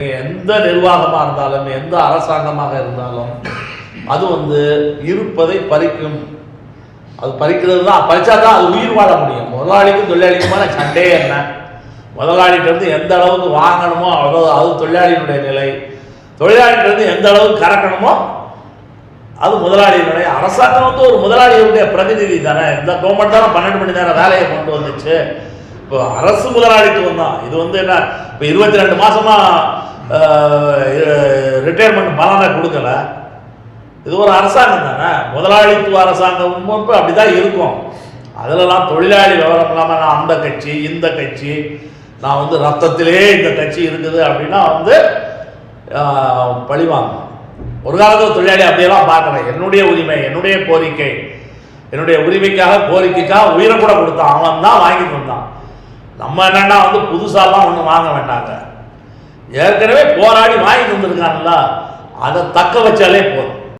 எந்த நிர்வாகமாக இருந்தாலும் எந்த அரசாங்கமாக இருந்தாலும் அது வந்து இருப்பதை பறிக்கும். அது பறிக்கிறது தான் பறிச்சா தான் அது உயிர் வாழ முடியும். முதலாளிக்கும் தொழிலாளிக்குமான சண்டையே என்ன? முதலாளிகிட்ட இருந்து எந்த அளவுக்கு வாங்கணுமோ அவ்வளோ அது தொழிலாளியினுடைய நிலை. தொழிலாளிகிட்டருந்து எந்த அளவுக்கு கறக்கணுமோ அது முதலாளியினுடைய அரசாங்கம் வந்து ஒரு முதலாளியுடைய பிரதிநிதி தானே. இந்த கவர்மெண்ட் தானே பன்னெண்டு மணி நேரம் வேலையை கொண்டு வந்துச்சு. இப்போ அரசு முதலாளித்துவம் தான். இது வந்து என்ன? இப்போ இருபத்தி ரெண்டு மாசமா ரிட்டையர்மெண்ட் பலனை கொடுக்கல. இது ஒரு அரசாங்கம் தானே? முதலாளித்துவ அரசாங்கம் இப்போ அப்படி தான் இருக்கும். அதிலலாம் தொழிலாளி விவரம் இல்லாமல் நான் அந்த கட்சி இந்த கட்சி நான் வந்து ரத்தத்திலே இந்த கட்சி இருக்குது அப்படின்னா வந்து பழிவாங்க ஒரு காலத்தில் தொழிலாளி அப்படியெல்லாம் பார்க்கல. என்னுடைய உரிமை என்னுடைய கோரிக்கை என்னுடைய உரிமைக்காக கோரிக்கைக்காக உயிரை கூட கொடுத்தான். அவன் தான் வாங்கிட்டு வந்தான். நம்ம என்னென்னா வந்து புதுசாலாம் ஒன்றும் வாங்க வேண்டாங்க. ஏற்கனவே போராடி வாங்கிட்டு வந்திருக்கான்ல அதை தக்க வச்சாலே போதும்.